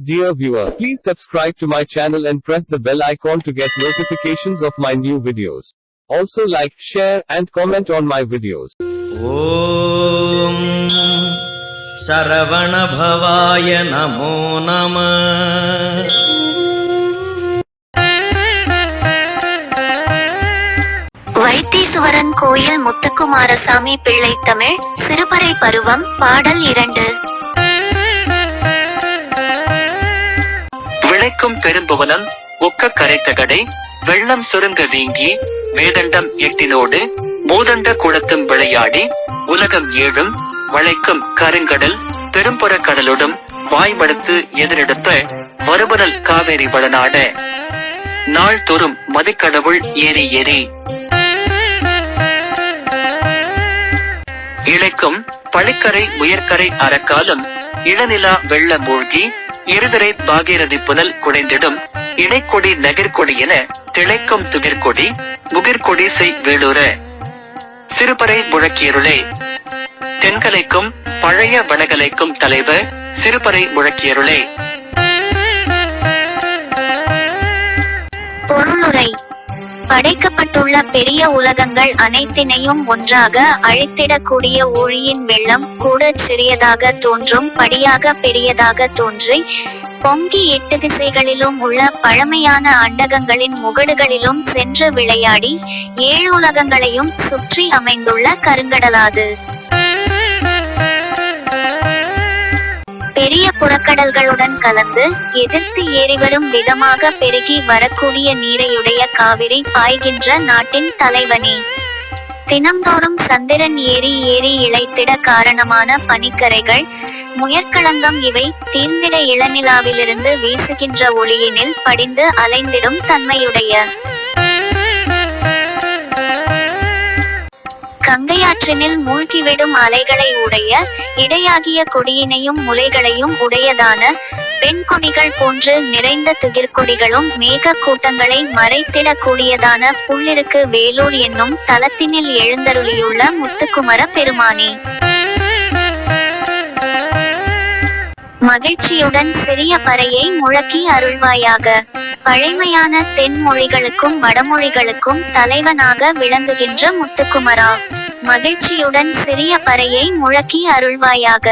Dear viewer, please subscribe to my channel and press the bell icon to get notifications of my new videos. Also like, share and comment on my videos. ஓம் சரவணபவாய நமோ நம வைத்தீஸ்வரன் கோயில் முத்துக்குமாரசாமி பிள்ளை தமிழ் சிறுபறை பருவம் பாடல் இரண்டு விளைக்கும் பெரும்புவனம் ஒக்க கரைத்தகடை வெள்ளம் சுருங்க வீங்கி வேதண்டம் எட்டினோடு மூதண்ட குளத்தும் விளையாடி உலகம் ஏழும் வளைக்கும் கருங்கடல் பெரும்புற கடலுடும் வாய்மடுத்து எதிரெடுத்த மறுபுறல் காவேரி வளநாட நாள் தோறும் மதிக்கடவுள் ஏறி ஏறி. இழைக்கும் பழுக்கரை உயர்கரை அறக்காலும் இளநிலா வெள்ள மூழ்கி இருதரை பாகீரதி புனல் குடைந்திடும் இடைக்கொடி நகிர்கொடி என திளைக்கும் துகிர்கொடி முகிர்கொடி செய் வேளூர சிறுபறை முழக்கியருளே. தென்கலைக்கும் பழைய வடகலைக்கும் தலைவர் சிறுபறை முழக்கியருளே. பொருளுரை. படைக்கப்பட்டுள்ள பெரிய உலகங்கள் அனைத்தினையும் ஒன்றாக அழித்திடக்கூடிய ஊழியின் வெள்ளம் கூட சிறியதாக தோன்றும் படியாக பெரியதாக தோன்றி பொங்கி எட்டு திசைகளிலும் உள்ள பழமையான அண்டகங்களின் முகடுகளிலும் சென்று விளையாடி ஏழு உலகங்களையும் சுற்றி அமைந்துள்ள கருங்கடலாது. பெரிய கலந்து எதிர்த்து ஏறிவரும் விதமாக பெருகி வரக்கூடிய நீரையுடைய காவிரி பாய்கின்ற நாட்டின் தலைவனே. தினம்தோறும் சந்திரன் ஏறி ஏறி இழைத்திட காரணமான பனிக்கரைகள் முயற்களங்கம் இவை தீர்ந்திட இளநிலாவிலிருந்து வீசுகின்ற ஒளியினில் படிந்து அலைந்திடும் தன்மையுடைய. கங்கையாற்றினில் மூழ்கிவிடும் அலைகளை உடைய இடையாகிய கொடியினையும் முலைகளையும் உடையதான பெண் கொடிகள் போன்று நிறைந்த துதிர்கொடிகளும் மேக கூட்டங்களை மறைத்திடக்கூடியதான புள்ளிருக்கு வேலூர் என்னும் தலத்தினில் எழுந்தருளியுள்ள முத்துக்குமர பெருமானே. மகிழ்ச்சியுடன் சிறிய பறையை முழக்கி அருள்வாயாக. பழைமையான தென் மொழிகளுக்கும் வடமொழிகளுக்கும் தலைவனாக விளங்குகின்ற முத்துக்குமரா. மகிழ்ச்சியுடன் சிறிய பறையை முழக்கி அருள்வாயாக.